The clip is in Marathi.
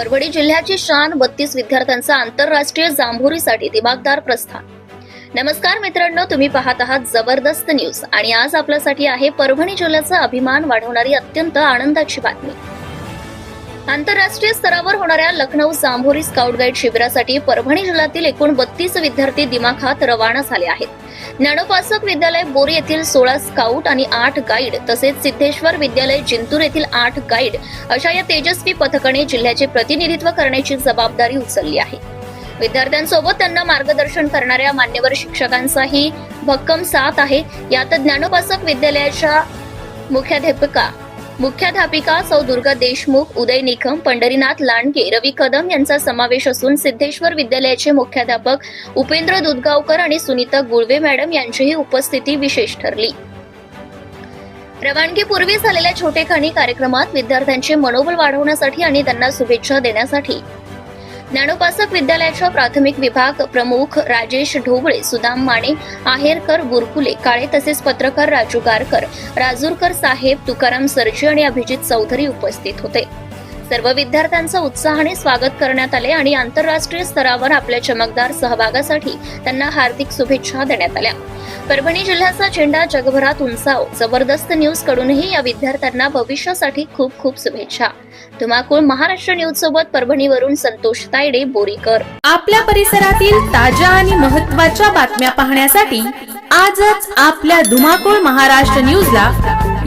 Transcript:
परभणी जिल्ह्याची शान बत्तीस विद्यार्थ्यांचा आंतरराष्ट्रीय जांभुरीसाठी दिमागदार प्रस्थान. नमस्कार मित्रांनो तुम्ही पाहत आहात जबरदस्त न्यूज. आणि आज आपल्यासाठी आहे परभणी जिल्ह्याचा अभिमान वाढवणारी अत्यंत आनंदाची बातमी. आंतरराष्ट्रीय स्तरावर होणाऱ्या लखनौ जांभोरी स्काउट गाईड शिबिरासाठी परभणी जिल्ह्यातील एकूण बत्तीस विद्यार्थी दिमाखात रवाना झाले आहेत. ज्ञानोपासक विद्यालय बोरी येथील सोळा स्काउट आणि आठ गाईड तसेच सिद्धेश्वर विद्यालय जिंतूर येथील आठ गाईड अशा या तेजस्वी पथकाने जिल्ह्याचे प्रतिनिधित्व करण्याची जबाबदारी उचलली आहे. विद्यार्थ्यांसोबत त्यांना मार्गदर्शन करणाऱ्या मान्यवर शिक्षकांचाही भक्कम साथ आहे. यात ज्ञानोपासक विद्यालयाच्या मुख्याध्यापिका मुख्याध्यापिका सौ दुर्गा देशमुख उदय निकम पंढरीनाथ लांडगे रवी कदम यांचा समावेश असून सिद्धेश्वर विद्यालयाचे मुख्याध्यापक उपेंद्र दुधगावकर आणि सुनीता गुळवे मॅडम यांचीही उपस्थिती विशेष ठरली. रवानगीपूर्वी झालेल्या छोटेखानी कार्यक्रमात विद्यार्थ्यांचे मनोबल वाढवण्यासाठी आणि त्यांना शुभेच्छा देण्यासाठी ज्ञानोपासक विद्यालयाच्या प्राथमिक विभाग प्रमुख राजेश ढोबळे सुदाम माने आहेरकर गुरकुले काळे तसेच पत्रकार राजू गारकर राजूरकर साहेब तुकाराम सरजी आणि अभिजित चौधरी उपस्थित होते. सर्व विद्यार्थ्यांचं उत्साहाने स्वागत करण्यात आले आणि आंतरराष्ट्रीय स्तरावर आपल्या चमकदार सहभागासाठी त्यांना हार्दिक शुभेच्छा देण्यात आल्या. परभणी जिल्ह्याचा झेंडा जगभरात उंचाव जबरदस्त न्यूज कडूनही या विद्यार्थ्यांना भविष्यासाठी खूप खूप शुभेच्छा. धुमाकूळ महाराष्ट्र न्यूज सोबत परभणीवरून संतोष तायडे बोरीकर. आपल्या परिसरातील ताज्या आणि महत्त्वाच्या बातम्या पाहण्यासाठी आजच आपल्या धुमाकूळ महाराष्ट्र न्यूजला